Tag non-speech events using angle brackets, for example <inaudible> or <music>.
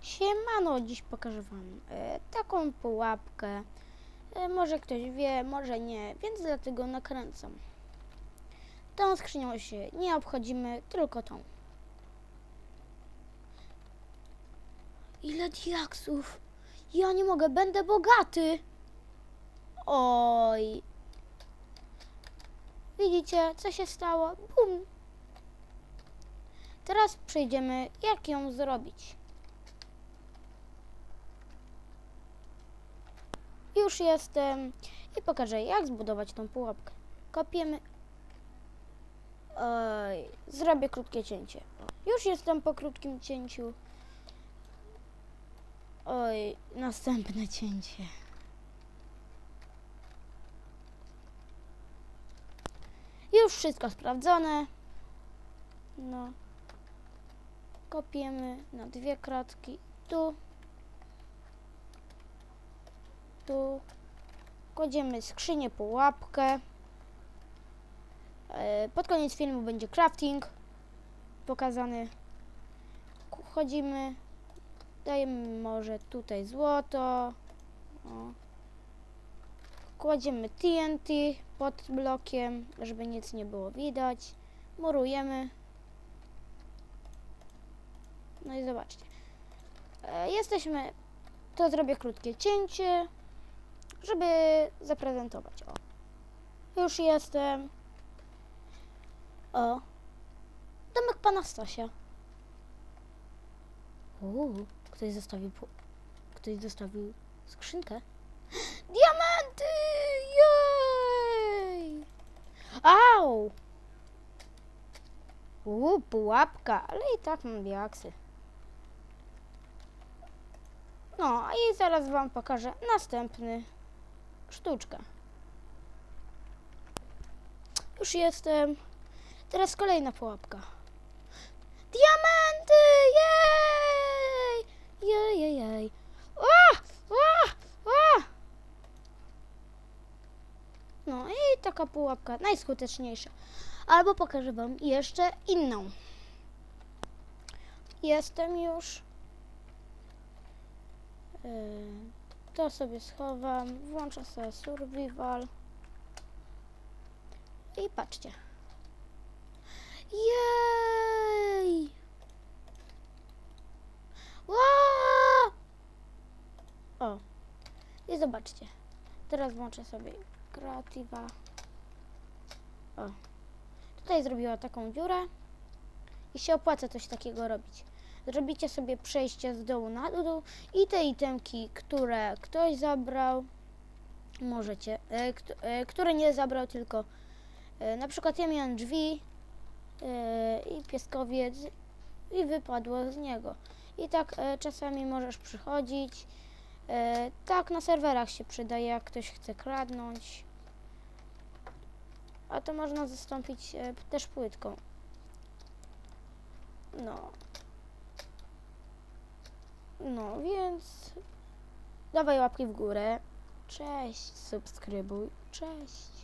Siemano, dziś pokażę Wam e, taką pułapkę. E, może ktoś wie, może nie, więc dlatego nakręcam. Tą skrzynią się nie obchodzimy, tylko tą. Ile diaksów? Ja nie mogę, będę bogaty. Oj. Widzicie, co się stało? Bum. Teraz przejdziemy, jak ją zrobić. Już jestem i pokażę jak zbudować tą pułapkę. Kopiemy. Oj, zrobię krótkie cięcie. Już jestem po krótkim cięciu. Oj, następne cięcie. Już wszystko sprawdzone. No. Kopiemy na dwie kratki. Tu. Tu kładziemy skrzynię pułapkę. E, Pod koniec filmu będzie crafting pokazany. Chodzimy, dajemy może tutaj złoto. O. Kładziemy TNT pod blokiem, żeby nic nie było widać. Murujemy. No i zobaczcie. E, Jesteśmy. To zrobię krótkie cięcie żeby zaprezentować. O. Już jestem. O. Domek pana Stasia. Uuu, ktoś zostawił. Ktoś zostawił skrzynkę. <gasps> Diamenty! Jej! Au! Uuu, pułapka, ale i tak mam diaksy. No, i zaraz wam pokażę następny sztuczka. Już jestem. Teraz kolejna pułapka. Diamenty! Jej! Jej, jej, jej. A! A! A! No i taka pułapka najskuteczniejsza. Albo pokażę wam jeszcze inną. Jestem już. Yy, To sobie schowam, włączę sobie survival. I patrzcie. Jej! Ła! O. I zobaczcie. Teraz włączę sobie kreatywa. O. Tutaj zrobiła taką dziurę. I się opłaca coś takiego robić. Zrobicie sobie przejście z dołu na dół i te itemki, które ktoś zabrał, możecie, e, e, które nie zabrał, tylko e, na przykład ja miałem drzwi e, i pieskowiec i wypadło z niego. I tak e, czasami możesz przychodzić. E, tak na serwerach się przydaje, jak ktoś chce kradnąć. A to można zastąpić e, też płytką. No. No, więc dawaj łapki w górę. Cześć, subskrybuj. Cześć.